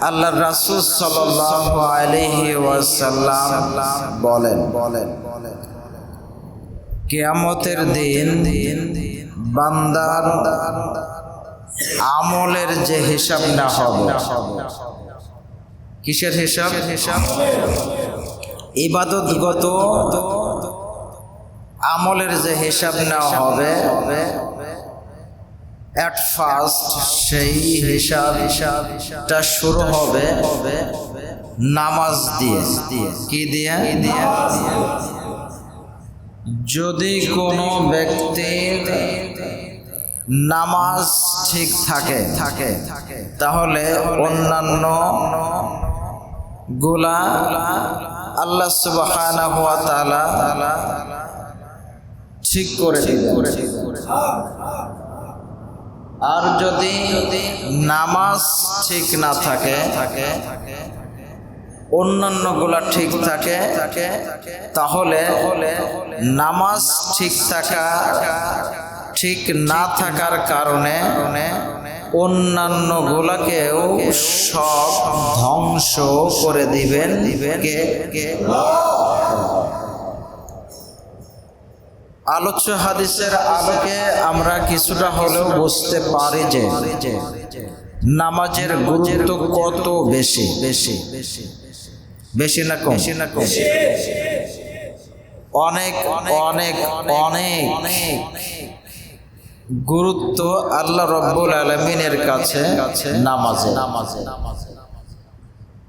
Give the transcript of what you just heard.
আল্লাহ রাসূল ওয়াসাল্লাম বলেন বলেন কেয়ামতের দিন বান্দার আমলের যে হিসাব না হবে, কিসের হিসাব? হিসাব ইবাদতগত আমলের যে হিসাব নেওয়া হবে অ্যাট ফার্স্ট সেই হিসাব হিসাবটা শুরু হবে নামাজ দিয়ে। কি দিয়ে? যদি কোনো ব্যক্তির নামাজ ঠিক থাকে থাকে তাহলে অন্যান্যগুলা আল্লাহ তাআলা ঠিক করে দিবেন। আর যদি নামাজ ঠিক না থাকে থাকে অন্যান্যগুলা ঠিক থাকে থাকে তাহলে নামাজ ঠিক থাকা, ঠিক না থাকার কারণে অন্যান্য গুলাকেও সব ধ্বংস করে দিবেন দিবেন কে? আলোচ্য হাদিসের আলোকে আমরা কিছুটা হলেও বুঝতে পারি যে নামাজের গুরুত্ব কত বেশি? বেশি বেশি বেশি না কম? বেশি না কম অনেক অনেক অনেক অনেক গুরুত্ব আল্লাহ রব্বুল আলমিনের কাছে নামাজে নামাজে নামাজে